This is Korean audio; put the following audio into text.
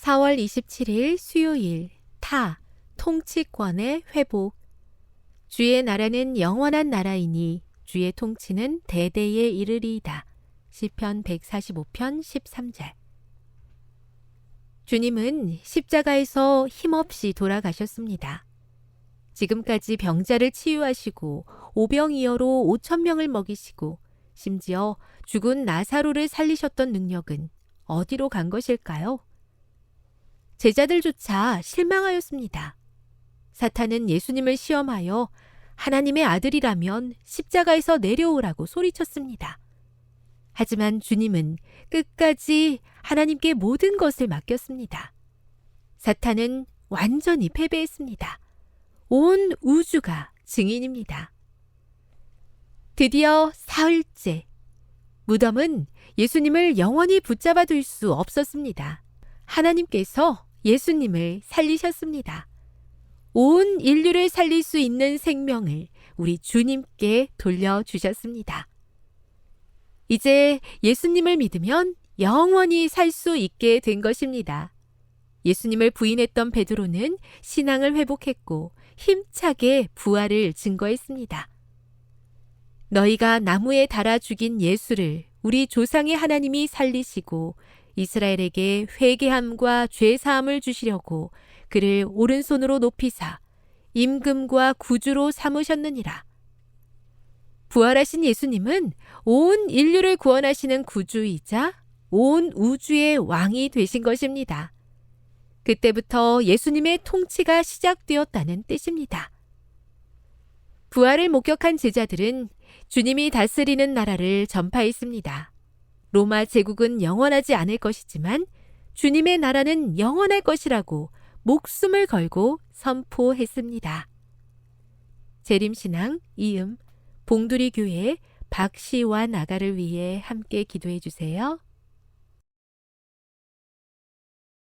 4월 27일 수요일 타 통치권의 회복 주의 나라는 영원한 나라이니 주의 통치는 대대에 이르리이다. 시편 145편 13절 주님은 십자가에서 힘없이 돌아가셨습니다. 지금까지 병자를 치유하시고 오병이어로 5천 명을 먹이시고 심지어 죽은 나사로를 살리셨던 능력은 어디로 간 것일까요? 제자들조차 실망하였습니다. 사탄은 예수님을 시험하여 하나님의 아들이라면 십자가에서 내려오라고 소리쳤습니다. 하지만 주님은 끝까지 하나님께 모든 것을 맡겼습니다. 사탄은 완전히 패배했습니다. 온 우주가 증인입니다. 드디어 사흘째. 무덤은 예수님을 영원히 붙잡아 둘 수 없었습니다. 하나님께서 예수님을 살리셨습니다. 온 인류를 살릴 수 있는 생명을 우리 주님께 돌려주셨습니다. 이제 예수님을 믿으면 영원히 살 수 있게 된 것입니다. 예수님을 부인했던 베드로는 신앙을 회복했고 힘차게 부활을 증거했습니다. 너희가 나무에 달아 죽인 예수를 우리 조상의 하나님이 살리시고 이스라엘에게 회개함과 죄 사함을 주시려고 그를 오른손으로 높이사 임금과 구주로 삼으셨느니라. 부활하신 예수님은 온 인류를 구원하시는 구주이자 온 우주의 왕이 되신 것입니다. 그때부터 예수님의 통치가 시작되었다는 뜻입니다. 부활을 목격한 제자들은 주님이 다스리는 나라를 전파했습니다. 로마 제국은 영원하지 않을 것이지만 주님의 나라는 영원할 것이라고 목숨을 걸고 선포했습니다. 재림신앙 이음 봉두리 교회 박시와 나가를 위해 함께 기도해 주세요.